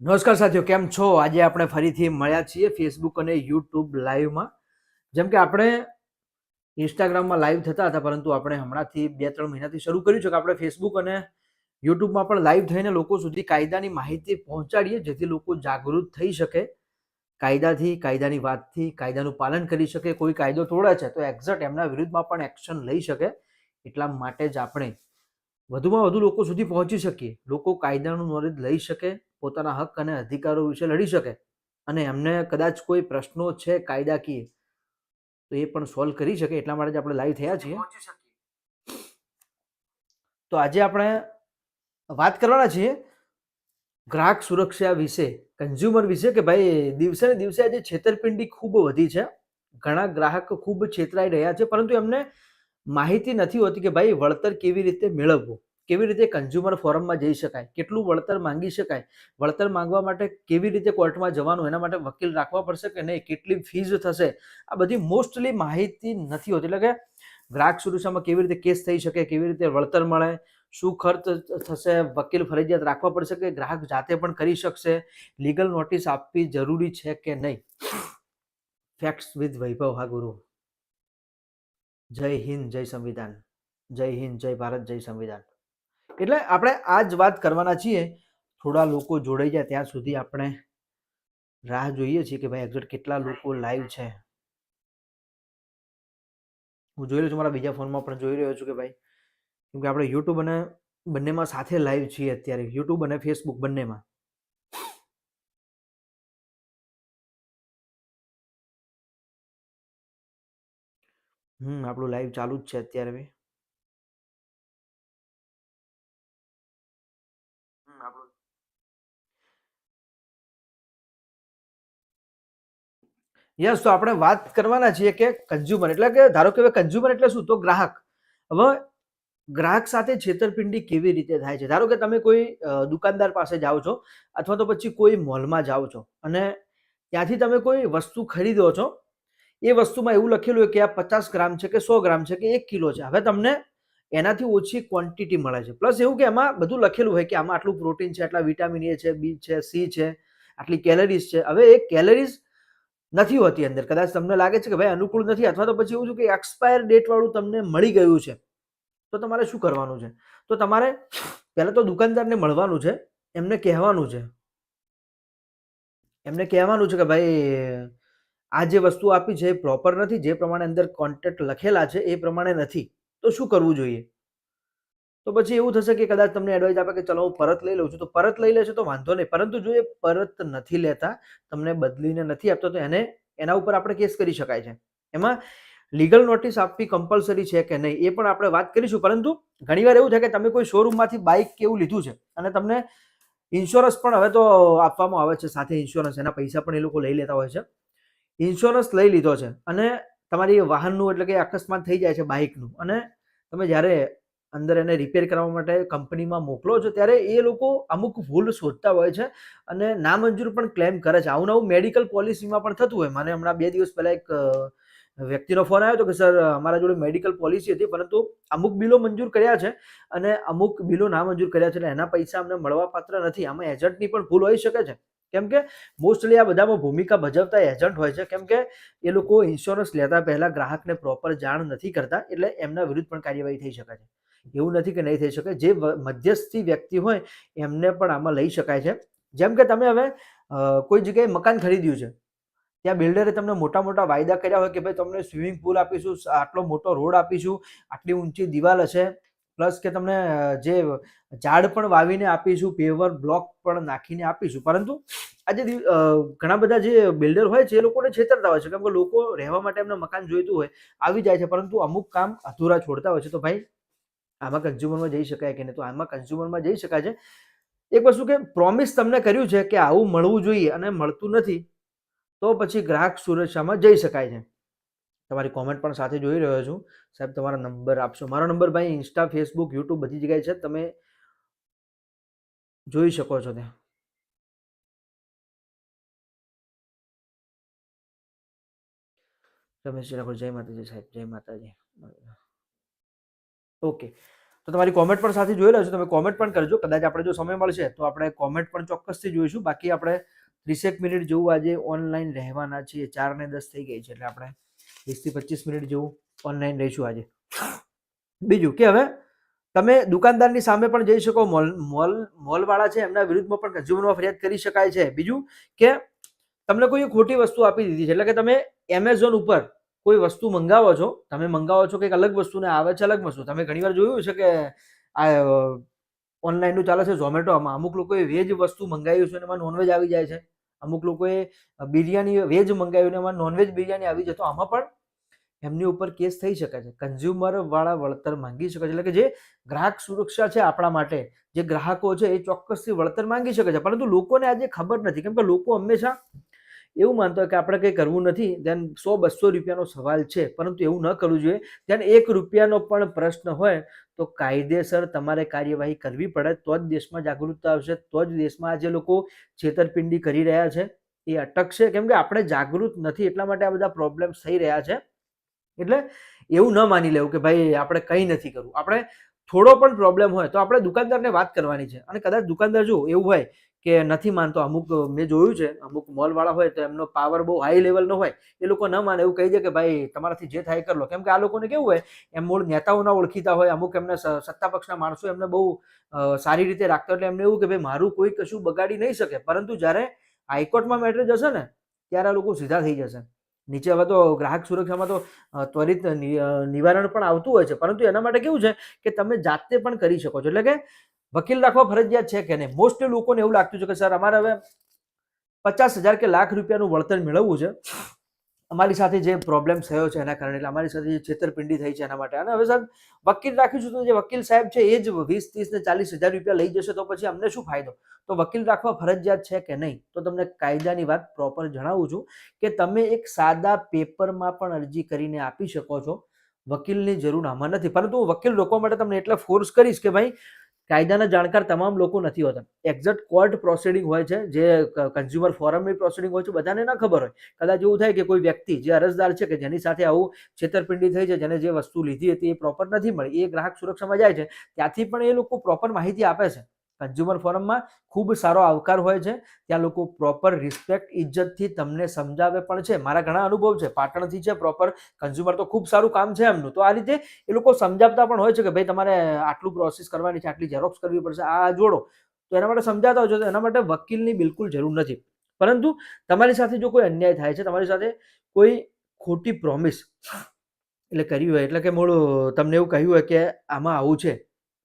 નમસ્કાર સાથીઓ, કેમ છો? આજે આપણે ફરીથી મળ્યા છીએ ફેસબુક અને યુટ્યુબ લાઈવમાં જેમ કે આપણે ઇન્સ્ટાગ્રામમાં લાઈવ થતા હતા, પરંતુ આપણે હમણાંથી બે ત્રણ મહિનાથી શરૂ કર્યું છે કે આપણે ફેસબુક અને યુટ્યુબમાં પણ લાઈવ થઈને લોકો સુધી કાયદાની માહિતી પહોંચાડીએ, જેથી લોકો જાગૃત થઈ શકે. કાયદાથી, કાયદાની વાતથી, કાયદાનું પાલન કરી શકે. કોઈ કાયદો તોડે છે, તો એક્ઝેક્ટ એમના વિરુદ્ધમાં પણ એક્શન લઈ શકે. એટલા માટે જ આપણે વધુમાં વધુ લોકો સુધી પહોંચી શકીએ. લોકો કાયદાનું નોલેજ લઈ શકે. પોતાના હક અને અધિકારો વિશે લડી શકે અને એમને કદાચ કોઈ પ્રશ્નો છે કાયદાકીય તો એ પણ સોલ્વ કરી શકે એટલા માટે જ આપણે લાઈવ થયા છીએ. તો આજે આપણે વાત કરવાના છીએ ગ્રાહક સુરક્ષા વિશે કન્ઝ્યુમર વિશે કે ભાઈ દિવસે ને દિવસે આજે છેતરપિંડી ખૂબ વધી છે. ઘણા ગ્રાહક ખૂબ છેતરાઈ રહ્યા છે પરંતુ એમને માહિતી નથી હોતી કે ભાઈ વળતર કેવી રીતે મેળવવું. કેવી રીતે કન્ઝ્યુમર ફોરમમાં જઈ શકાય? કેટલું વળતર માંગી શકાય? વળતર માંગવા માટે કેવી રીતે કોર્ટમાં જવાનું? એના માટે વકીલ રાખવા પડશે કે નહીં? કેટલી ફીઝ થશે? આ બધી મોસ્ટલી માહિતી નથી હોતી. એટલે કે ગ્રાહક સુરક્ષામાં કેવી રીતે કેસ થઈ શકે? કેવી રીતે વળતર મળે? શું ખર્ચ થશે? વકીલ ફરજિયાત રાખવા પડશે કે ગ્રાહક જાતે પણ કરી શકશે? લીગલ નોટિસ આપવી જરૂરી છે કે નહીં? ફેક્ટ્સ વિથ વૈભવ, હા ગુરુ. જય હિન્દ, જય સંવિધાન. જય હિન્દ, જય ભારત, જય સંવિધાન. એટલે આપણે આ જ વાત કરવાના છીએ. થોડા લોકો જોડાઈ જાય ત્યાં સુધી આપણે રાહ જોઈએ છીએ કે ભાઈ એક્ઝેક્ટ કેટલા લોકો લાઈવ છે. હું જોઈ રહ્યો છું, મારા બીજા ફોનમાં પણ જોઈ રહ્યો છું કે ભાઈ, કેમ કે આપણે યુટ્યુબ અને બંનેમાં સાથે લાઈવ છીએ અત્યારે. યુટ્યુબ અને ફેસબુક બંનેમાં. હમ, આપણું લાઈવ ચાલુ જ છે અત્યારે બી. યસ તો આપણે વાત કરવાના છીએ કે કન્ઝ્યુમર એટલે કે ધારો કે કન્ઝ્યુમર એટલે શું? તો ગ્રાહક. હવે ગ્રાહક સાથે છેતરપિંડી કેવી રીતે થાય છે? ધારો કે તમે કોઈ દુકાનદાર પાસે જાઓ છો અથવા તો પછી કોઈ મોલમાં જાઓ છો અને ત્યાંથી તમે કોઈ વસ્તુ ખરીદો છો, એ વસ્તુમાં એવું લખેલું હોય કે આ પચાસ ગ્રામ છે કે સો ગ્રામ છે કે એક કિલો છે. હવે તમને એનાથી ઓછી ક્વોન્ટિટી મળે છે. પ્લસ એવું કે એમાં બધું લખેલું હોય કે આમાં આટલું પ્રોટીન છે, આટલા વિટામિન એ છે બી છે સી છે, આટલી કેલરીઝ છે. હવે એ કેલરીઝ નથી હોતી અંદર. કદાચ તમને લાગે છે કે ભાઈ અનુકૂળ નથી, અથવા તો પછી એવું છે કે એક્સપાયર ડેટ વાળું તમને મળી ગયું છે, તો તમારે શું કરવાનું છે? તો તમારે પહેલાં તો દુકાનદારને મળવાનું છે, એમને કહેવાનું છે. એમને કહેવાનું છે કે ભાઈ, આ જે વસ્તુ આપી છે એ પ્રોપર નથી, જે પ્રમાણે અંદર કોન્ટેક્ટ લખેલા છે એ પ્રમાણે નથી. તો શું કરવું જોઈએ? તો પછી એવું થશે કે કદાચ તમને એડવાઇસ આપે કે ચલો હું પરત લઈ લઉં છું. તો પરત લઈ લેશે તો વાંધો નહીં. પરંતુ જો એ પરત નથી લેતા, તમને બદલીને નથી આપતો, તો એને, એના ઉપર આપણે કેસ કરી શકાય છે. એમાં લીગલ નોટિસ આપવી કમ્પલસરી છે કે નહીં, એ પણ આપણે વાત કરીશું. પરંતુ ઘણીવાર એવું થાય કે તમે કોઈ શોરૂમમાંથી બાઇક કે એવું લીધું છે અને તમને ઇન્સ્યોરન્સ પણ હવે તો આપવામાં આવે છે, સાથે ઇન્સ્યોરન્સ એના પૈસા પણ એ લોકો લઈ લેતા હોય છે. ઇન્સ્યોરન્સ લઈ લીધો છે અને તમારી વાહનનું એટલે કે અકસ્માત થઈ જાય છે બાઇકનું અને તમે જ્યારે અંદર એને રિપેર કરવા માટે કંપનીમાં મોકલો છો, ત્યારે એ લોકો અમુક ભૂલ શોધતા હોય છે અને નામંજૂર પણ ક્લેમ કરે છે. આવું નવું મેડિકલ પોલિસીમાં પણ થતું હોય. મને હમણાં બે દિવસ પહેલાં એક વ્યક્તિનો ફોન આવ્યો હતો કે સર અમારા જોડે મેડિકલ પોલિસી હતી, પરંતુ અમુક બિલો મંજૂર કર્યા છે અને અમુક બિલો ના મંજૂર કર્યા છે એટલે એના પૈસા અમને મળવાપાત્ર નથી. આમાં એજન્ટની પણ ભૂલ હોઈ શકે છે. કેમ કે મોસ્ટલી આ બધામાં ભૂમિકા ભજવતા એજન્ટ હોય છે. કેમ કે એ લોકો ઇન્સ્યોરન્સ લેતા પહેલાં ગ્રાહકને પ્રોપર જાણ નથી કરતા એટલે એમના વિરુદ્ધ પણ કાર્યવાહી થઈ શકે છે. એવું નથી કે નહીં થઈ શકે. જે મધ્યસ્થી વ્યક્તિ હોય એમને પણ આમાં લઈ શકાય છે. જેમ કે તમે હવે કોઈ જગ્યાએ મકાન ખરીદ્યું છે, ત્યાં બિલ્ડરે તમને મોટા મોટા વાયદા કર્યા હોય કે ભાઈ તમને સ્વિમિંગ પુલ આપીશું આટલો મોટો રોડ આપીશું, આટલી ઊંચી દિવાલ હશે, પ્લસ કે તમને જે ઝાડ પણ વાવીને આપીશું, પેવર બ્લોક પણ નાખીને આપીશું. પરંતુ આજે ઘણા બધા જે બિલ્ડર હોય છે, એ લોકોને છેતરતા હોય છે. કેમ કે લોકો રહેવા માટે એમને મકાન જોઈતું હોય, આવી જાય છે. પરંતુ અમુક કામ અધૂરા છોડતા હોય છે. તો ભાઈ આમાં કન્ઝ્યુમરમાં જઈ શકાય કે નહીં? તો આમાં કન્ઝ્યુમરમાં જઈ શકાય છે. એક વસ્તુ કે પ્રોમિસ તમને કર્યું છે કે આવું મળવું જોઈએ અને મળતું નથી, તો પછી ગ્રાહક સુરક્ષામાં જઈ શકાય છે. તમારી કોમેન્ટ પણ સાથે જોઈ રહ્યો છું. સાહેબ, તમારા નંબર આપશો. મારો નંબર ભાઈ ઇન્સ્ટા ફેસબુક યુટ્યુબ બધી જગ્યાએ છે. તમે જોઈ શકો છો ત્યાં. રમેશજી રાખો જય માતાજી સાહેબ, જય માતાજી. ઓકે. તો તમારી કોમેન્ટ પણ સાથે જોઈ લો તમે કોમેન્ટ પણ કરજો. કદાચ આપણે જો સમય મળશે, તો આપણે કોમેન્ટ પણ ચોક્કસથી જોઈશું. બાકી આપણે ત્રીસેક મિનિટ જેવું આજે ઓનલાઈન રહેવાના છીએ. ચાર ને દસ થઈ ગઈ છે, એટલે આપણે વીસથી પચીસ મિનિટ જેવું ઓનલાઈન રહીશું આજે. બીજું કે હવે તમે દુકાનદારની સામે પણ જઈ શકો. મોલ મોલ, મોલવાળા છે, એમના વિરુદ્ધમાં પણ કન્ઝ્યુમરમાં ફરિયાદ કરી શકાય છે. બીજું કે તમને કોઈ ખોટી વસ્તુ આપી દીધી છે, એટલે કે તમે એમેઝોન ઉપર કોઈ વસ્તુ મંગાવો છો? તમે મંગાવો છો કંઈક અલગ વસ્તુને આવે છે અલગ વસ્તુ? તમે ઘણીવાર જોયું છે કે આ ઓનલાઈનનું ચાલે છે ઝોમેટોમાં અમુક લોકોએ વેજ વસ્તુ મંગાવ્યું છે અને એમાં નોનવેજ આવી જાય છે. અમુક લોકોએ બિરયાની વેજ મંગાવ્યું ને એમાં નોનવેજ બિરયાની આવી જતો આમાં પણ એમની ઉપર કેસ થઈ શકે છે. કન્ઝ્યુમર વાળા વળતર માંગી શકે છે. એટલે કે જે ગ્રાહક સુરક્ષા છે આપણા માટે, જે ગ્રાહકો છે એ ચોક્કસથી વળતર માંગી શકે છે. પરંતુ લોકોને આજે ખબર નથી. કેમ કે લોકો હંમેશા એવું માનતો કે આપણે કંઈ કરવું નથી ધ્યાન સો બસો રૂપિયાનો સવાલ છે, પરંતુ એવું ન કરવું જોઈએ. ધ્યાન એક રૂપિયાનો પણ પ્રશ્ન હોય, તો કાયદેસર તમારે કાર્યવાહી કરવી પડે, તો જ દેશમાં જાગૃતતા આવશે, તો જ દેશમાં આજે લોકો છેતરપિંડી કરી રહ્યા છે. એ અટકશે કેમ કે આપણે જાગૃત નથી, એટલા માટે આ બધા પ્રોબ્લેમ્સ થઈ રહ્યા છે. એટલે એવું ન માની લેવું કે ભાઈ, આપણે કંઈ નથી કરવું. આપણે થોડો પણ પ્રોબ્લેમ હોય, તો આપણે દુકાનદારને વાત કરવાની છે. અને કદાચ દુકાનદાર જો એવું હોય કે નથી માનતો, અમુક મેં જોયું છે, અમુક મોલવાળા હોય તો એમનો પાવર બહુ હાઈ લેવલનો હોય, એ લોકો ન માને, એવું કહી દે કે ભાઈ તમારાથી જે થાય કરી લો. કેમ કે આ લોકોને કેવું હોય, એમ મૂળ નેતાઓના ઓળખીતા હોય, અમુક એમને સત્તા પક્ષના માણસો એમને બહુ સારી રીતે રાખતા એટલે એમને એવું કે ભાઈ મારું કોઈ કશું બગાડી નહીં શકે. પરંતુ જ્યારે હાઈકોર્ટમાં મેટર જશે ને, ત્યારે આ લોકો સીધા થઈ જશે. નીચે હવે તો ગ્રાહક સુરક્ષામાં તો ત્વરિત નિવારણ પણ આવતું હોય છે. પરંતુ એના માટે કેવું છે કે તમે જાતે પણ કરી શકો છો. એટલે કે વકીલ રાખવા ફરજિયાત છે કે નહીં? મોસ્ટલી લોકોને એવું લાગતું છે કે સર, અમારે હવે પચાસ હજાર કે લાખ રૂપિયાનું વળતર મેળવવું છે. અમારી સાથે જે પ્રોબ્લેમ થયો છે એના કારણે, એટલે અમારી સાથે જે છેતરપિંડી થઈ છે એના માટે. અને હવે સાહેબ વકીલ રાખીશું તો જે વકીલ સાહેબ છે, એ જ વીસ, ત્રીસ ને ચાલીસ હજાર રૂપિયા લઈ જશે તો પછી અમને શું ફાયદો? તો વકીલ રાખવા ફરજિયાત છે કે નહીં? તો તમને કાયદાની વાત પ્રોપર જણાવું છું કે તમે એક સાદા પેપરમાં પણ અરજી કરીને આપી શકો છો. વકીલની જરૂર આમાં નથી. પરંતુ હું વકીલ રોકવા માટે તમને એટલે ફોર્સ કરીશ કે ભાઈ કાયદાના જાણકાર તમામ લોકો નથી હોતા. એક્ઝેક્ટ કોર્ટ પ્રોસિડિંગ હોય છે, જે કન્ઝ્યુમર ફોરમની પ્રોસિડિંગ હોય છે, બધાને ના ખબર હોય. કદાચ એવું થાય કે કોઈ વ્યક્તિ જે અરજદાર છે કે જેની સાથે આવું છેતરપિંડી થઈ છે, જેને જે વસ્તુ લીધી હતી એ પ્રોપર નથી મળી, એ ગ્રાહક સુરક્ષામાં જાય છે, ત્યાંથી પણ એ લોકો પ્રોપર માહિતી આપે છે. કન્ઝ્યુમર ફોરમમાં ખૂબ સારો આવકાર હોય છે. ત્યાં લોકો પ્રોપર રિસ્પેક્ટ ઇજ્જતથી તમને સમજાવે પણ છે. મારા ઘણા અનુભવ છે. પાટણથી છે પ્રોપર કન્ઝ્યુમર તો ખૂબ સારું કામ છે એમનું. તો આ રીતે એ લોકો સમજાવતા પણ હોય છે કે ભાઈ તમારે આટલું પ્રોસેસ કરવાની છે, આટલી ઝેરોક્સ કરવી પડશે, આ જોડો. તો એના માટે સમજાવતા હોય છે. એના માટે વકીલની બિલકુલ જરૂર નથી. પરંતુ તમારી સાથે જો કોઈ અન્યાય થાય છે, તમારી સાથે કોઈ ખોટી પ્રોમિસ એટલે કરી હોય, એટલે કે મૂળ તમને એવું કહ્યું હોય કે આમાં આવું છે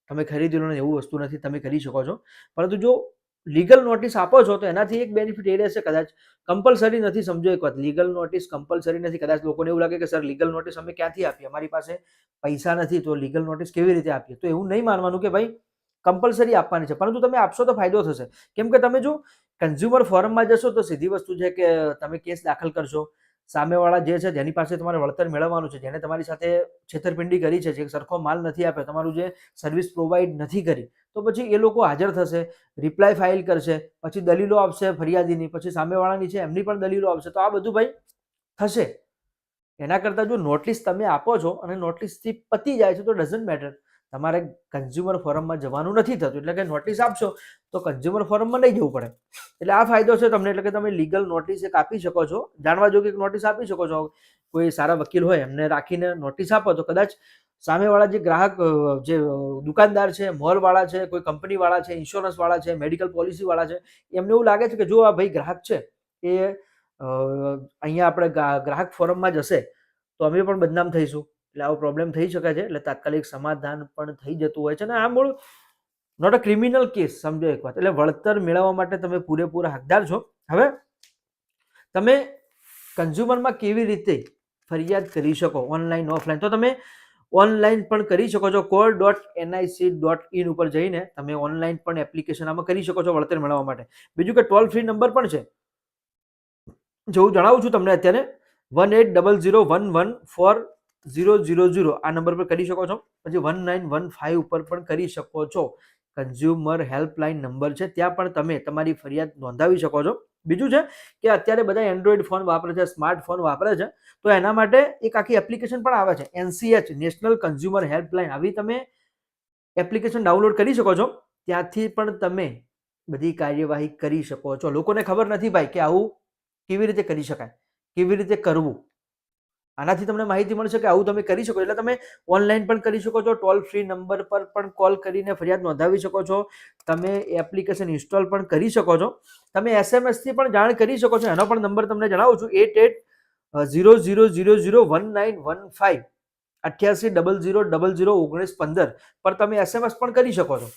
તમે ખરીદી લો ને એવું વસ્તુ નથી, તમે કરી શકો છો. પરંતુ જો લીગલ નોટિસ આપો છો, તો એનાથી એક બેનિફિટ એ રહેશે કદાચ. કમ્પલસરી નથી, સમજો એક વાત. લીગલ નોટિસ કમ્પલસરી નથી. કદાચ લોકોને એવું લાગે કે, સર લીગલ નોટિસ અમે ક્યાંથી આપીએ? અમારી પાસે પૈસા નથી, તો લીગલ નોટિસ કેવી રીતે આપીએ? તો એવું નહીં માનવાનું કે, ભાઈ કમ્પલસરી આપવાની છે. પરંતુ તમે આપશો તો ફાયદો થશે. કેમ કે તમે જો કન્ઝ્યુમર ફોરમમાં જશો, તો સીધી વસ્તુ છે કે તમે કેસ દાખલ કરશો. સામેવાળા જે છે જેની પાસે તમારે વળતર મેળવવાનું છે. જેને તમારી સાથે છેતરપિંડી કરી છે, જે સરખો માલ નથી આપ્યો, તમારું જે સર્વિસ પ્રોવાઈડ નથી કરી, તો પછી એ લોકો હાજર થશે રિપ્લાય ફાઇલ કરશે, પછી દલીલો આપશે ફરિયાદીની, પછી સામેવાળાની છે એમની પણ દલીલો આપશે. તો આ બધું ભાઈ થશે. એના કરતાં જો નોટિસ તમે આપો છો અને નોટિસથી પતી જાય છે તો ડઝન્ટ મેટર તમારે કન્ઝ્યુમર ફોરમમાં જવાનું નથી થતું, એટલે કે નોટિસ આપશો તો કન્ઝ્યુમર ફોરમમાં નહીં જવું પડે. એટલે આ ફાયદો છે તમને, એટલે કે તમે લીગલ નોટિસ એક આપી શકો છો, જાણવા જોગે એક નોટિસ આપી શકો છો. કોઈ સારા વકીલ હોય, એમને રાખીને નોટિસ આપો તો કદાચ સામેવાળા જે ગ્રાહક જે દુકાનદાર છે, મોલવાળા છે, કોઈ કંપનીવાળા છે ઇન્સ્યોરન્સવાળા છે મેડિકલ પોલિસીવાળા છે, એમને એવું લાગે છે કે જો આ ભાઈ ગ્રાહક છે, એ અહીંયા આપણે ગ્રાહક ફોરમમાં જશે, તો અમે પણ બદનામ થઈશું. એટલે આવો પ્રોબ્લેમ થઈ શકે છે. એટલે તાત્કાલિક સમાધાન પણ થઈ જતું હોય છે. અને આ મૂળ નોટ અ ક્રિમિનલ કેસ સમજો એક વાત. એટલે વળતર મેળવવા માટે તમે પૂરેપૂરા હકદાર છો. હવે તમે કન્ઝ્યુમરમાં કેવી રીતે ફરિયાદ કરી શકો? ઓનલાઈન ઓફલાઈન તો તમે ઓનલાઈન પણ કરી શકો છો. Core dot NIC dot in ઉપર જઈને તમે ઓનલાઈન પણ એપ્લિકેશન આમાં કરી શકો છો વળતર મેળવવા માટે. બીજું કે ટોલ ફ્રી નંબર પણ છે. જો હું જણાવું છું તમને અત્યારે one eight double zero one one four zero zero zero આ નંબર પર કરી શકો છો. પછી વન નાઇન વન ફાઇવ ઉપર પણ કરી શકો છો. કન્ઝ્યુમર હેલ્પલાઇન નંબર છે. ત્યાં પણ તમે તમારી ફરિયાદ નોંધાવી શકો છો. બીજું છે કે અત્યારે બધા એન્ડ્રોઈડ ફોન વાપરે છે, સ્માર્ટફોન વાપરે છે, તો એના માટે એક આખી એપ્લિકેશન પણ આવે છે. NCH national consumer helpline. આવી તમે એપ્લિકેશન ડાઉનલોડ કરી શકો છો. ત્યાંથી પણ તમે બધી કાર્યવાહી કરી શકો છો. લોકોને ખબર નથી ભાઈ કે આવું કેવી રીતે કરી શકાય, કેવી રીતે કરવું. આનાથી તમને માહિતી મળશે કે આવું તમે કરી શકો એટલે તમે ઓનલાઈન પણ કરી શકો છો ટોલ ફ્રી નંબર પર પણ કોલ કરીને ફરિયાદ નોંધાવી શકો છો. તમે એપ્લિકેશન ઇન્સ્ટોલ પણ કરી શકો છો. તમે એસએમએસથી પણ જાણ કરી શકો છો. એનો પણ નંબર તમને જણાવું છું eight eight zero zero zero zero one nine one five અઠ્યાસી ડબલ ઝીરો ડબલ ઝીરો ઓગણીસ પંદર પર તમે એસએમએસ પણ કરી શકો છો.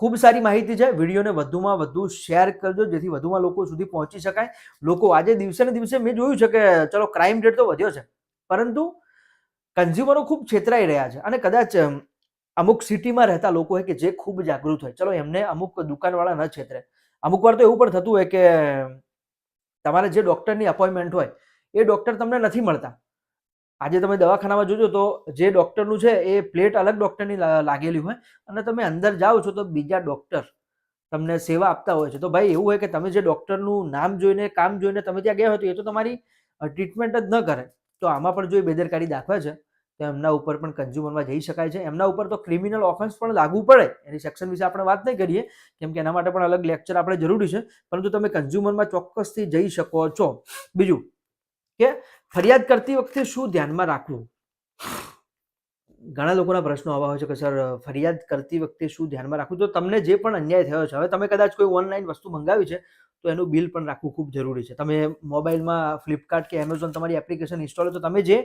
ખૂબ સારી માહિતી છે. વિડીયોને વધુમાં વધુ શેર કરજો, જેથી વધુમાં લોકો સુધી પહોંચી શકાય. લોકો આજે દિવસે ને દિવસે મેં જોયું છે કે, ચલો ક્રાઇમ રેટ તો વધ્યો છે. પરંતુ કન્ઝ્યુમરો ખૂબ છેતરાઈ રહ્યા છે. અને કદાચ અમુક સિટીમાં રહેતા લોકો હોય કે જે ખૂબ જાગૃત હોય. ચલો, એમને અમુક દુકાનવાળા ન છેતરે. અમુક વાર તો એવું પણ થતું હોય કે, તમારે જે ડૉક્ટરની અપોઇન્ટમેન્ટ હોય, એ ડૉક્ટર તમને નથી મળતા. આજે તમે દવાખાનામાં જોજો તો જે ડૉક્ટરનું છે એ પ્લેટ અલગ ડૉક્ટરની લાગેલી હોય અને તમે અંદર જાઓ છો તો બીજા ડૉક્ટર તમને સેવા આપતા હોય છે. તો ભાઈ એવું હોય કે તમે જે ડૉક્ટરનું નામ જોઈને, કામ જોઈને તમે ત્યાં ગયા હોય તો એ તો તમારી ટ્રીટમેન્ટ જ ન કરે. તો આમાં પણ જો એ બેદરકારી દાખવે છે, તો એમના ઉપર પણ કન્ઝ્યુમરમાં જઈ શકાય છે. એમના ઉપર તો ક્રિમિનલ ઓફેન્સ પણ લાગુ પડે. એની સેક્શન વિશે આપણે વાત નહીં કરીએ, કેમ કે એના માટે પણ અલગ લેક્ચર આપણે જરૂરી છે. પરંતુ તમે કન્ઝ્યુમરમાં ચોક્કસથી જઈ શકો છો. બીજું કે ફરિયાદ કરતી વખતે શું ધ્યાનમાં રાખવું? ઘણા લોકોના પ્રશ્નો આવા હોય છે કે, સર, ફરિયાદ કરતી વખતે શું ધ્યાનમાં રાખવું? તો તમને જે પણ અન્યાય થયો છે, હવે તમે કદાચ કોઈ ઓનલાઈન વસ્તુ મંગાવી છે, તો એનું બિલ પણ રાખવું ખૂબ જરૂરી છે. તમે મોબાઈલમાં ફ્લિપકાર્ટ કે એમેઝોન તમારી એપ્લિકેશન ઇન્સ્ટોલ તો તમે જે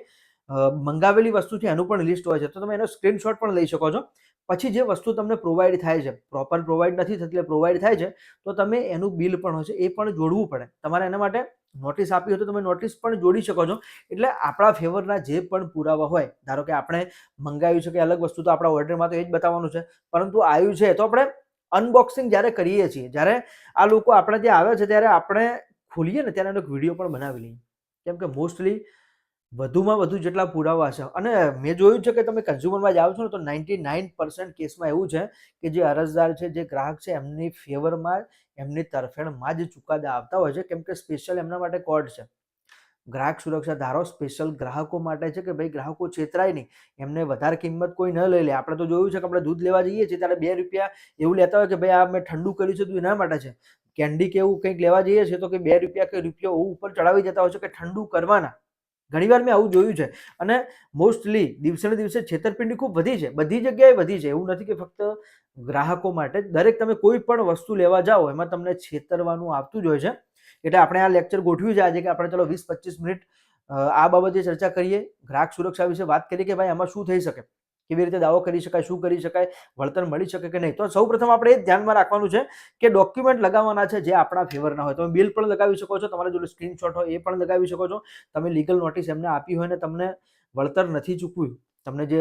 મંગાવેલી વસ્તુ છે એનું પણ લિસ્ટ હોય છે, તો તમે એનો સ્ક્રીનશોટ પણ લઈ શકો છો. પછી જે વસ્તુ તમને પ્રોવાઈડ થાય છે, પ્રોપર પ્રોવાઈડ નથી થતી એટલે પ્રોવાઈડ થાય છે, તો તમે એનું બિલ પણ હોય છે એ પણ જોડવું પડે. તમારે એના માટે નોટિસ આપી હોય તો તમે નોટિસ પણ જોડી શકો છો. એટલે આપણા ફેવરના જે પણ પુરાવા હોય, ધારો કે આપણે મંગાવ્યું છે કે અલગ વસ્તુ, તો આપણા ઓર્ડરમાં તો એ જ બતાવવાનું છે. પરંતુ આવ્યું છે, તો આપણે અનબોક્સિંગ જ્યારે કરીએ છીએ, જ્યારે આ લોકો આપણે ત્યાં આવે છે, ત્યારે આપણે ખોલીએ ને, ત્યારે એનો એક વીડિયો પણ બનાવી લઈએ. કેમ કે મોસ્ટલી વધુમાં વધુ જેટલા પુરાવા છે. અને મેં જોયું છે કે તમે કન્ઝ્યુમરમાં જાઓ છો ને તો નાઇન્ટી નાઇન પર્સન્ટ કેસમાં એવું છે કે જે અરજદાર છે, જે ગ્રાહક છે, એમની ફેવરમાં, એમની તરફેણમાં જ ચુકાદા આવતા હોય છે, કેમ કે સ્પેશિયલ એમના માટે કોર્ટ છે. ગ્રાહક સુરક્ષા ધારો સ્પેશિયલ ગ્રાહકો માટે છે કે ભાઈ ગ્રાહકો છેતરાય નહીં, એમને વધારે કિંમત કોઈ ન લઈ લે. આપણે તો જોયું છે કે આપણે દૂધ લેવા જઈએ છીએ ત્યારે બે રૂપિયા એવું લેતા હોય કે ભાઈ આ મેં ઠંડુ કર્યું છે તો એના માટે છે. કેન્ડી કે એવું કંઈક લેવા જઈએ છીએ તો કે બે રૂપિયા કે રૂપિયો ઉપર ચડાવી જતા હોય છે કે ઠંડુ કરવાના. ઘણીવાર મેં આવું જોયું છે. અને મોસ્ટલી દિવસે ને દિવસે છેતરપિંડી ખૂબ વધી છે. બધી જગ્યાએ વધી છે. એવું નથી કે ફક્ત ગ્રાહકો માટે દરેક તમે કોઈ પણ વસ્તુ લેવા જાઓ, એમાં તમને છેતરવાનું આવતું જ હોય છે. એટલે આપણે આ લેક્ચર ગોઠવ્યું છે આજે કે આપણે ચલો વીસ પચીસ મિનિટ આ બાબતે ચર્ચા કરીએ. ગ્રાહક સુરક્ષા વિશે વાત કરીએ કે ભાઈ આમાં શું થઈ શકે? કેવી રીતે દાવો કરી શકાય, શું કરી શકાય, વળતર મળી શકે કે નહીં. તો સૌ પ્રથમ આપણે એ ધ્યાનમાં રાખવાનું છે કે ડોક્યુમેન્ટ લગાવવાના છે જે આપણા ફેવરના હોય. તમે બિલ પણ લગાવી શકો છો, તમારા જોડે સ્ક્રીનશોટ હોય એ પણ લગાવી શકો છો. તમે લીગલ નોટિસ એમને આપી હોય ને તમને વળતર નથી ચૂકવ્યું, તમને જે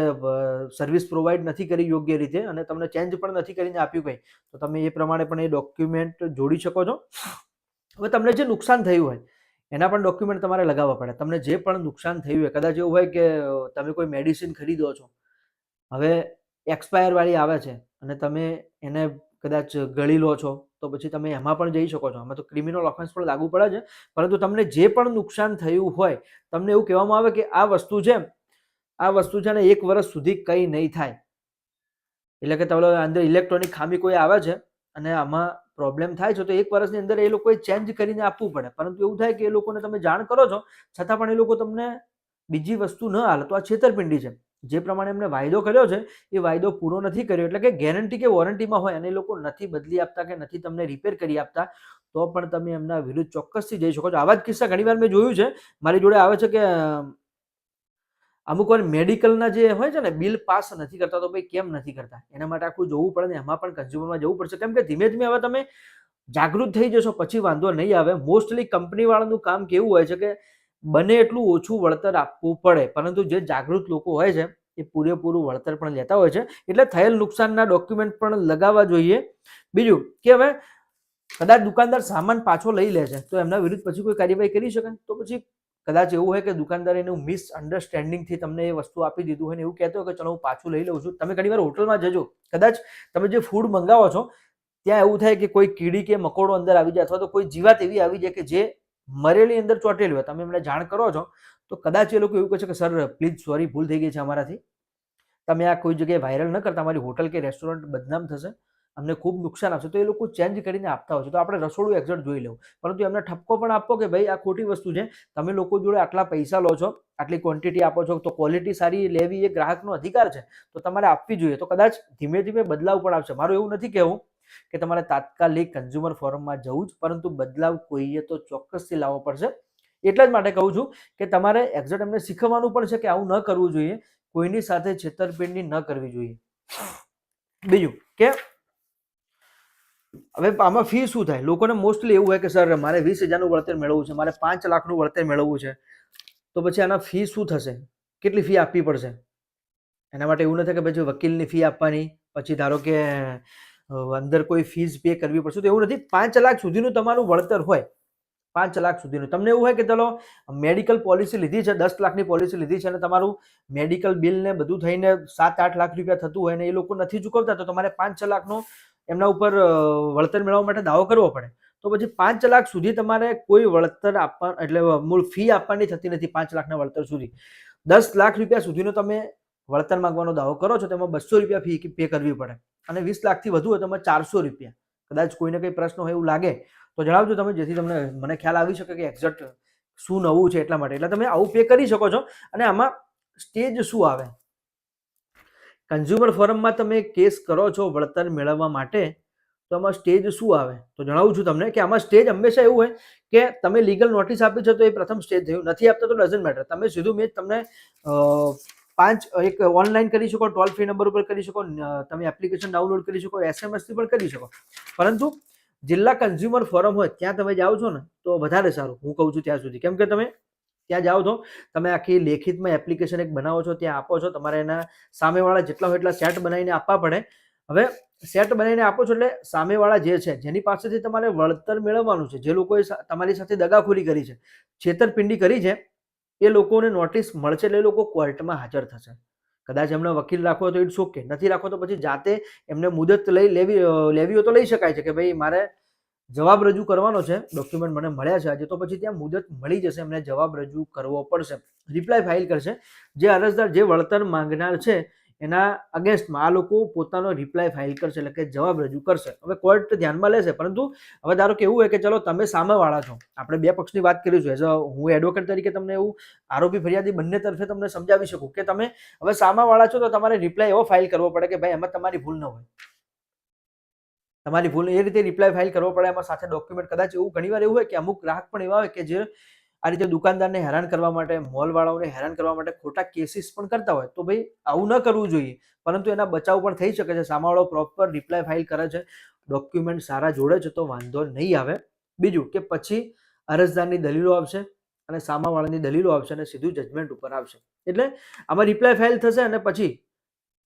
સર્વિસ પ્રોવાઈડ નથી કરી યોગ્ય રીતે અને તમને ચેન્જ પણ નથી કરીને આપ્યું કંઈ, તો તમે એ પ્રમાણે પણ એ ડોક્યુમેન્ટ જોડી શકો છો. હવે તમને જે નુકસાન થયું હોય, એના પણ ડોક્યુમેન્ટ તમારે લગાવવા પડે. તમને જે પણ નુકસાન થયું હોય, કદાચ એવું હોય કે તમે કોઈ મેડિસિન ખરીદો છો હવે એક્સપાયર વાળી આવે છે અને તમે એને કદાચ ગળી લો છો, તો પછી તમે એમાં પણ જઈ શકો છો. આમાં તો ક્રિમિનલ ઓફેન્સ પણ લાગુ પડે છે, પરંતુ તમને જે પણ નુકસાન થયું હોય, તમને એવું કહેવામાં આવે કે આ વસ્તુ છે, આ વસ્તુ છે ને એક વર્ષ સુધી કંઈ નહીં થાય. એટલે કે તમારે અંદર ઇલેક્ટ્રોનિક ખામી કોઈ આવે છે અને આમાં પ્રોબ્લેમ થાય છે, તો એક વર્ષની અંદર એ લોકોએ ચેન્જ કરીને આપવું પડે. પરંતુ એવું થાય કે એ લોકોને તમે જાણ કરો છો, છતાં પણ એ લોકો તમને બીજી વસ્તુ ન હાલે. તો આ છેતરપિંડી છે. જે પ્રમાણે એમને વાયદો કર્યો છે, એ વાયદો પૂરો નથી કર્યો. એટલે કે ગેરંટી કે વોરંટીમાં હોય અને એ લોકો નથી બદલી આપતા કે નથી તમને રિપેર કરી આપતા, તો પણ તમે એમના વિરુદ્ધ ચોક્કસથી જઈ શકો છો. આવા જ કિસ્સા ઘણીવાર મેં જોયું છે. મારી જોડે આવે છે કે અમુક વાર મેડિકલના જે હોય છે ને, બિલ પાસ નથી કરતા, તો ભાઈ કેમ નથી કરતા? એના માટે આખું જોવું પડે ને, એમાં પણ કન્ઝ્યુમરમાં જવું પડશે. કેમ કે ધીમે ધીમે હવે તમે જાગૃત થઈ જશો, પછી વાંધો નહીં આવે. મોસ્ટલી કંપનીવાળાનું કામ કેવું હોય છે કે બને એટલું ઓછું વળતર આપવું પડે. પરંતુ જે જાગૃત લોકો હોય છે, એ પૂરેપૂરું વળતર પણ લેતા હોય છે. એટલે થયેલ નુકસાનના ડોક્યુમેન્ટ પણ લગાવવા જોઈએ. બીજું કે હવે કદાચ દુકાનદાર સામાન પાછો લઈ લે છે, તો એમના વિરુદ્ધ પછી કોઈ કાર્યવાહી કરી શકે તો પછી કદાચ એવું હોય કે દુકાનદાર એનું મિસ અન્ડરસ્ટેન્ડિંગથી તમને એ વસ્તુ આપી દીધું હોય ને એવું કહેતો હોય કે ચલો હું પાછું લઈ લઉં છું. તમે ઘણીવાર હોટલમાં જજો. કદાચ તમે જે ફૂડ મંગાવો છો, ત્યાં એવું થાય કે કોઈ કીડી કે મકોડો અંદર આવી જાય અથવા તો કોઈ જીવાત એવી આવી જાય કે જે મરેલી અંદર ચોટેલી હોય. તમે એમને જાણ કરો છો, તો કદાચ એ લોકો એવું કહે છે કે, સર, પ્લીઝ, સોરી, ભૂલ થઈ ગઈ છે અમારાથી. તમે આ કોઈ જગ્યાએ વાયરલ ન કરતા. અમારી હોટલ કે રેસ્ટોરન્ટ બદનામ થશે. અમને ખૂબ નુકસાન આપશે. તો એ લોકો ચેન્જ કરીને આપતા હોય છે. તો આપણે રસોડું એક્ઝેક્ટ જોઈ લેવું. પરંતુ એમને ઠપકો પણ આપો કે, ભાઈ, આ ખોટી વસ્તુ છે. તમે લોકો જોડે આટલા પૈસા લો છો, આટલી ક્વોન્ટિટી આપો છો, તો ક્વોલિટી સારી લેવી એ ગ્રાહકનો અધિકાર છે. તો તમારે આપવી જોઈએ. તો કદાચ ધીમે ધીમે બદલાવ પણ આવશે. મારું એવું નથી કહેવું કે તમારે તાત્કાલિક કન્ઝ્યુમર ફોરમમાં જવું જ, પરંતુ બદલાવ કોઈએ તો ચોક્કસથી લાવવો પડશે. એટલા જ માટે કહું છું કે તમારે એક્ઝેક્ટ એમને શીખવવાનું પણ છે કે આવું ન કરવું જોઈએ, કોઈની સાથે છેતરપિંડી ન કરવી જોઈએ. બીજું કે હવે આમાં ફી શું થાય? લોકોને મોસ્ટલી એવું હોય કે સર, મારે વીસ હજારનું વળતર મેળવવું છે, મારે પાંચ લાખનું વળતર મેળવવું છે. તો પછી આના ફી શું થશે? કેટલી ફી આપવી પડશે? એના માટે એવું નથી કે પછી વકીલની ફી આપવાની, પછી ધારો કે અંદર કોઈ ફીસ પે કરવી પડશે તો એવું નથી. પાંચ લાખ સુધીનું તમારું વળતર હોય. પાંચ લાખ સુધીનું. તમને એવું હોય કે ચલો મેડિકલ પોલિસી લીધી છે, દસ લાખની પોલિસી લીધી છે અને તમારું મેડિકલ બિલ ને બધું થઈને સાત આઠ લાખ રૂપિયા થતું હોય ને એ લોકો નથી ચૂકવતા, તો તમારે પાંચ લાખનો એમના ઉપર વળતર મેળવવા માટે દાવો કરવો પડે. તો પછી પાંચ લાખ સુધી તમારે કોઈ વળતર આપવા, એટલે મૂળ ફી આપવાની થતી નથી પાંચ લાખના વળતર સુધી. દસ લાખ રૂપિયા સુધીનો તમે વળતર માંગવાનો દાવો કરો છો, તેમાં બસો રૂપિયા ફી પે કરવી પડે. અને વીસ લાખથી વધુ હોય તો એમાં ચારસો રૂપિયા. કદાચ કોઈને કંઈ પ્રશ્ન હોય એવું લાગે, તો જણાવજો તમે, જેથી તમને મને ખ્યાલ આવી શકે કે એક્ઝેક્ટ શું નવું છે એટલા માટે. એટલે તમે આવું પે કરી શકો છો. અને આમાં સ્ટેજ શું આવે? કન્ઝ્યુમર ફોરમમાં તમે કેસ કરો છો વળતર મેળવવા માટે, તો આમાં સ્ટેજ શું આવે? તો જણાવું છું તમને કે આમાં સ્ટેજ હંમેશા એવું હોય કે તમે લીગલ નોટિસ આપી છે તો એ પ્રથમ સ્ટેજ થયું. નથી આપતા તો ડઝન્ટ મેટર તમે સીધું મેં તમને પાંચ, એક ઓનલાઈન કરી શકો ટોલ ફ્રી નંબર ઉપર કરી શકો તમે એપ્લિકેશન ડાઉનલોડ કરી શકો એસએમએસથી પણ કરી શકો. પરંતુ જિલ્લા કન્ઝ્યુમર ફોરમ હોય, ત્યાં તમે જાઓ છો ને, તો વધારે સારું. હું કહું છું ત્યાં સુધી. કેમ કે તમે ત્યાં જાઓ છો, તમે આખી લેખિતમાં એપ્લિકેશન એક બનાવો છો, ત્યાં આપો છો, તમારે એના સામેવાળા જેટલા હોય એટલા સેટ બનાવીને આપવા પડે. હવે સેટ બનાવીને આપો છો એટલે સામેવાળા જે છે, જેની પાસેથી તમારે વળતર મેળવવાનું છે, જે લોકોએ તમારી સાથે દગાખોરી કરી છે, છેતરપિંડી કરી છે એ લોકોને નોટિસ મળશે એટલે એ લોકો કોર્ટમાં હાજર થશે. કદાચ એમને વકીલ રાખવો તો ઇટ્સ ઓકે નથી રાખવો તો પછી જાતે એમને મુદત લઈ લેવી લેવી હોય તો લઈ શકાય છે કે ભાઈ મારે જવાબ રજૂ કરવાનો છે ડોક્યુમેન્ટ મને મળ્યા છે આજે તો પછી ત્યાં મુદત મળી જશે, એમને જવાબ રજૂ કરવો પડશે. રિપ્લાય ફાઇલ કરશે. જે અરજદાર જે વળતર માંગનાર છે એના અગેન્સ્ટમાં આ લોકો પોતાનો રિપ્લાય ફાઇલ કરશે, એટલે કે જવાબ રજૂ કરશે. હવે કોર્ટ ધ્યાનમાં લેશે, પરંતુ હવે ધારો કે એવું હોય કે ચલો તમે સામેવાળા છો. આપણે બે પક્ષની વાત કરીશું એઝ અ હું એડવોકેટ તરીકે તમને એવું આરોપી ફરિયાદી બંને તરફે તમને સમજાવી શકું કે તમે હવે સામેવાળા છો તો તમારે રિપ્લાય એવો ફાઇલ કરવો પડે કે ભાઈ એમાં તમારી ભૂલ ન હોય. તમારી ભૂલ એ રીતે રિપ્લાય ફાઇલ કરવો પડે, એમાં સાથે ડોક્યુમેન્ટ કદાચ એવું ઘણીવાર એવું હોય કે અમુક ગ્રાહક પણ એવા હોય કે જે આ રીતે દુકાનદારને હેરાન કરવા માટે, મોલવાળાઓને હેરાન કરવા માટે ખોટા કેસીસ પણ કરતા હોય, તો ભાઈ આવું ન કરવું જોઈએ. પરંતુ એના બચાવ પણ થઈ શકે છે. સામાવાળો પ્રોપર રિપ્લાય ફાઇલ કરે છે ડોક્યુમેન્ટ સારા જોડે છે, તો વાંધો નહીં આવે. બીજું કે પછી અરજદારની દલીલો આવશે અને સામાવાળાની દલીલો આવશે અને સીધું જજમેન્ટ ઉપર આવશે. એટલે આમાં રિપ્લાય ફાઇલ થશે અને પછી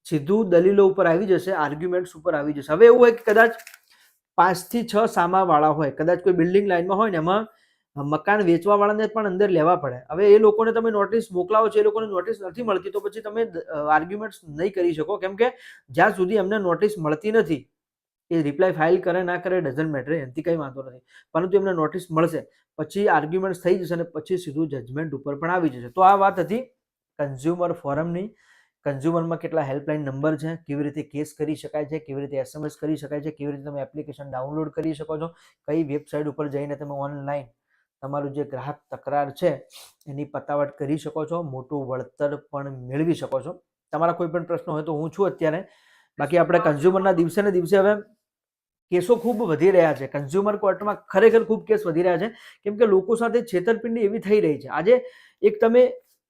સીધું દલીલો ઉપર આવી જશે આર્ગ્યુમેન્ટ્સ ઉપર આવી જશે. હવે એવું હોય કે કદાચ પાંચથી છ સામાવાળા હોય, કદાચ કોઈ બિલ્ડિંગ લાઇનમાં હોય ને એમાં મકાન વેચવા વાળાને પણ અંદર લેવા પડે. હવે એ લોકોને તમે નોટિસ મોકલાવો છો, એ લોકોને નોટિસ નથી મળતી, તો પછી તમે આર્ગ્યુમેન્ટ્સ નહીં કરી શકો. કેમ કે જ્યાં સુધી એમને નોટિસ મળતી નથી, એ રિપ્લાય ફાઇલ કરે, ના કરે ડઝન્ટ મેટર એનાથી કંઈ વાંધો નથી. પરંતુ એમને નોટિસ મળશે, પછી આર્ગ્યુમેન્ટ્સ થઈ જશે અને પછી સીધું જજમેન્ટ ઉપર પણ આવી જશે. તો આ વાત હતી કન્ઝ્યુમર ફોરમની કન્ઝ્યુમરમાં કેટલા હેલ્પલાઇન નંબર છે, કેવી રીતે કેસ કરી શકાય છે, કેવી રીતે એસએમએસ કરી શકાય છે, કેવી રીતે તમે એપ્લિકેશન ડાઉનલોડ કરી શકો છો, કઈ વેબસાઇટ ઉપર જઈને તમે ઓનલાઈન તમારું જે ગ્રાહક તકરાર છે એની પતાવટ કરી શકો છો મોટું વળતર પણ મેળવી શકો છો. તમારા કોઈ પણ પ્રશ્ન હોય તો હું છું અત્યારે. બાકી આપણે કન્ઝ્યુમરના દિવસે ને દિવસે હવે કેસો ખૂબ વધી રહ્યા છે. કન્ઝ્યુમર કોર્ટમાં ખરેખર ખૂબ કેસ વધી રહ્યા છે. કેમ કે લોકો સાથે છેતરપિંડી એવી થઈ રહી છે. આજે એક તમે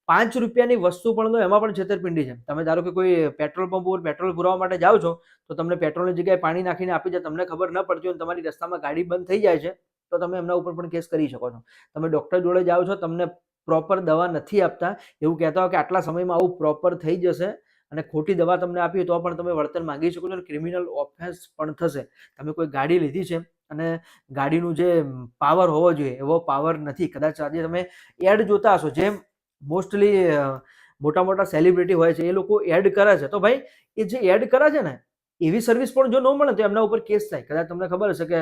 પાંચ રૂપિયાની વસ્તુ પણ લો એમાં પણ છેતરપિંડી છે. તમે ધારો કે કોઈ પેટ્રોલ પંપ ઉપર પેટ્રોલ પુરાવા માટે જાઓ છો તો તમને પેટ્રોલની જગ્યાએ પાણી નાખીને આપી જાય તમને ખબર ન પડતી હોય તમારી રસ્તામાં ગાડી બંધ થઈ જાય છે. તો તમે એમના ઉપર પણ કેસ કરી શકો છો. તમે ડૉક્ટર જોડે જાઓ છો, તમને પ્રોપર દવા નથી આપતા, એવું કહેતા હોય કે આટલા સમયમાં આવું પ્રોપર થઈ જશે અને ખોટી દવા તમને આપી તો પણ તમે વળતર માંગી શકો છો અને ક્રિમિનલ ઓફેન્સ પણ થશે. તમે કોઈ ગાડી લીધી છે અને ગાડીનું જે પાવર હોવો જોઈએ, એવો પાવર નથી. કદાચ આજે તમે એડ જોતા હશો, જેમ મોસ્ટલી મોટા મોટા સેલિબ્રિટી હોય છે, એ લોકો એડ કરે છે. તો ભાઈ, એ જે એડ કરે છે ને, એવી સર્વિસ પણ જો ન મળે તો એમના ઉપર કેસ થાય. કદાચ તમને ખબર હશે કે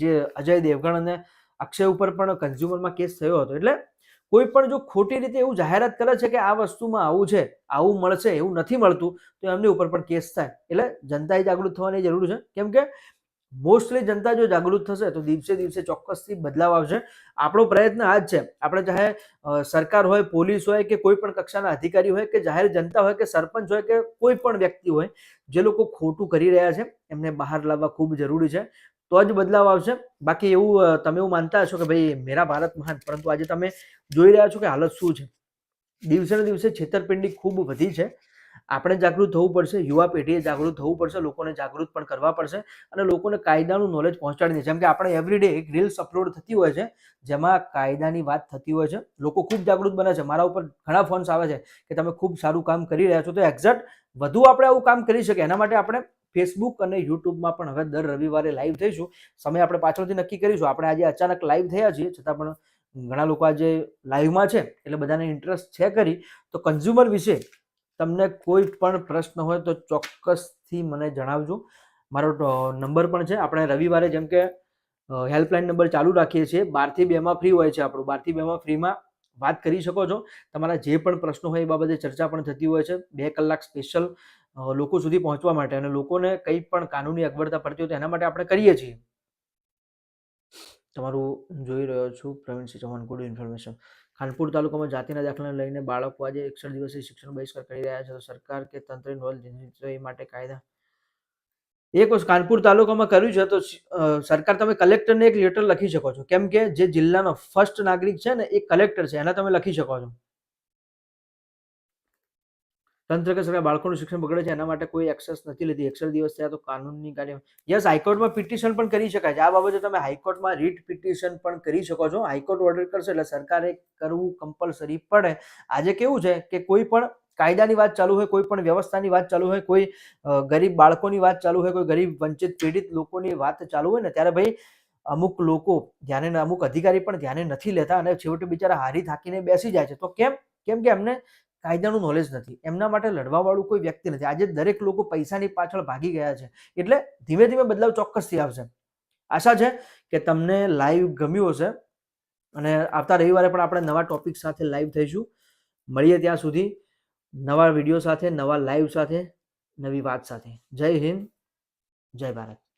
જે અજય દેવગણ અને અક્ષય ઉપર પણ કન્ઝ્યુમરમાં કેસ થયો હતો. એટલે કોઈ પણ જો ખોટી રીતે એવું જાહેરાત કરે છે કે આ વસ્તુમાં આવું છે, આવું મળશે, એવું નથી મળતું, તો એમની ઉપર પણ કેસ થાય. એટલે જનતાએ જાગૃત થવાની જરૂર છે. કેમ કે મોસ્ટલી જનતા જો જાગૃત થશે તો દિવસે દિવસે ચોક્કસથી બદલાવ આવશે. આપણો પ્રયત્ન આ જ છે. આપણે ચાહે સરકાર હોય, પોલીસ હોય કે કોઈ પણ કક્ષાના અધિકારી હોય કે જાહેર જનતા હોય કે સરપંચ હોય કે કોઈ પણ વ્યક્તિ હોય, જે લોકો ખોટું કરી રહ્યા છે, એમને બહાર લાવવા ખૂબ જરૂરી છે. તો જ બદલાવ આવશે. બાકી એવું તમે એવું માનતા હશો કે ભાઈ મેરા ભારત મહાન, પરંતુ આજે તમે જોઈ રહ્યા છો કે હાલત શું છે. દિવસે ને દિવસે છેતરપિંડી ખૂબ વધી છે. આપણે જાગૃત થવું પડશે, યુવા પેઢીએ જાગૃત થવું પડશે, લોકોને જાગૃત પણ કરવા પડશે અને લોકોને કાયદાનું નોલેજ પહોંચાડી દે. જેમ કે આપણે એવરીડે એક રીલ્સ અપલોડ થતી હોય છે, જેમાં કાયદાની વાત થતી હોય છે. લોકો ખૂબ જાગૃત બને છે. મારા ઉપર ઘણા ફોન્સ આવે છે કે તમે ખૂબ સારું કામ કરી રહ્યા છો તો એક્ઝેક્ટ વધુ આપણે આવું કામ કરી શકીએ. એના માટે આપણે ફેસબુક અને યુટ્યુબમાં પણ હવે દર રવિવારે લાઈવ થઈશું. સમય આપણે પાછળથી નક્કી કરીશું. આપણે આજે અચાનક લાઈવ થયા છીએ, છતાં પણ ઘણા લોકો આજે લાઈવમાં છે, એટલે બધાને ઇન્ટરેસ્ટ છે કરી તો કન્ઝ્યુમર વિશે તમને કોઈ પણ પ્રશ્ન હોય તો ચોક્કસથી મને જણાવજો. મારો નંબર પણ છે. આપણે રવિવારે જેમ કે હેલ્પલાઇન નંબર ચાલુ રાખીએ છીએ. બારથી બેમાં ફ્રી હોય છે આપણું. બારથી બેમાં ફ્રીમાં વાત કરી શકો છો. તમારા જે પણ પ્રશ્નો હોય એ બાબતે ચર્ચા પણ થતી હોય છે. બે કલાક સ્પેશિયલ લોકો સુધી પહોંચવા માટે અને લોકોને કંઈ પણ કાનૂની અગવડતા પડતી હોય તો એના માટે આપણે કરીએ છીએ. તમારું જોઈ રહ્યો છું પ્રવીણસિંહ ચૌહાણ ગુડ ઇન્ફોર્મેશન ખાનપુર તાલુકામાં જાતિના દાખલાને લઈને બાળકો આજે એકસઠ દિવસે શિક્ષણ બહિષ્કાર કરી રહ્યા છે. તો સરકાર કે તંત્રની નોંધ એ માટે કાયદા? એક વસ્તુ કાનપુર તાલુકામાં કર્યું છે તો સરકાર તમે કલેક્ટરને એક લેટર લખી શકો છો. કેમ કે જે જિલ્લાનો ફર્સ્ટ નાગરિક છે ને એ કલેક્ટર છે, એના તમે લખી શકો છો. તંત્ર કે સરકાર બાળકોનું શિક્ષણ બગડે છે, એના માટે કોઈ એક્સેસ નથી લીધી. એક્સર દિવસ થયા તો કાનૂનની કાર્ય યસ હાઈકોર્ટમાં પિટિશન પણ કરી શકાય છે. આ બાબતે તમે હાઈકોર્ટમાં રીટ પિટિશન પણ કરી શકો છો. હાઈકોર્ટ ઓર્ડર કરશે એટલે સરકારે કરવું કમ્પલસરી પડે. આજે કેવું છે કે કોઈ પણ કાયદાની વાત ચાલુ હોય, કોઈ પણ વ્યવસ્થાની વાત ચાલુ હોય, કોઈ ગરીબ બાળકોની વાત ચાલુ હોય, કોઈ ગરીબ વંચિત પીડિત લોકોની વાત ચાલુ હોય ને, ત્યારે ભાઈ અમુક લોકો ધ્યાને અમુક અધિકારી પણ ધ્યાને નથી લેતા અને છેવટે બિચારા હારી થાકીને બેસી જાય છે. તો કેમ? કેમ કે એમને કાયદાનું નોલેજ નથી. એમના માટે લડવાવાળું કોઈ વ્યક્તિ નથી. આજે દરેક લોકો પૈસાની પાછળ ભાગી ગયા છે. એટલે ધીમે ધીમે બદલાવ ચોક્કસથી આવશે. આશા છે કે તમને લાઈવ ગમ્યું હશે અને આવતા રવિવારે પણ આપણે નવા ટોપિક સાથે લાઈવ થઈશું. મળીએ ત્યાં સુધી. નવા વીડિયો સાથે, નવા લાઈવ સાથે, નવી વાત સાથે. જય હિન્દ, જય ભારત.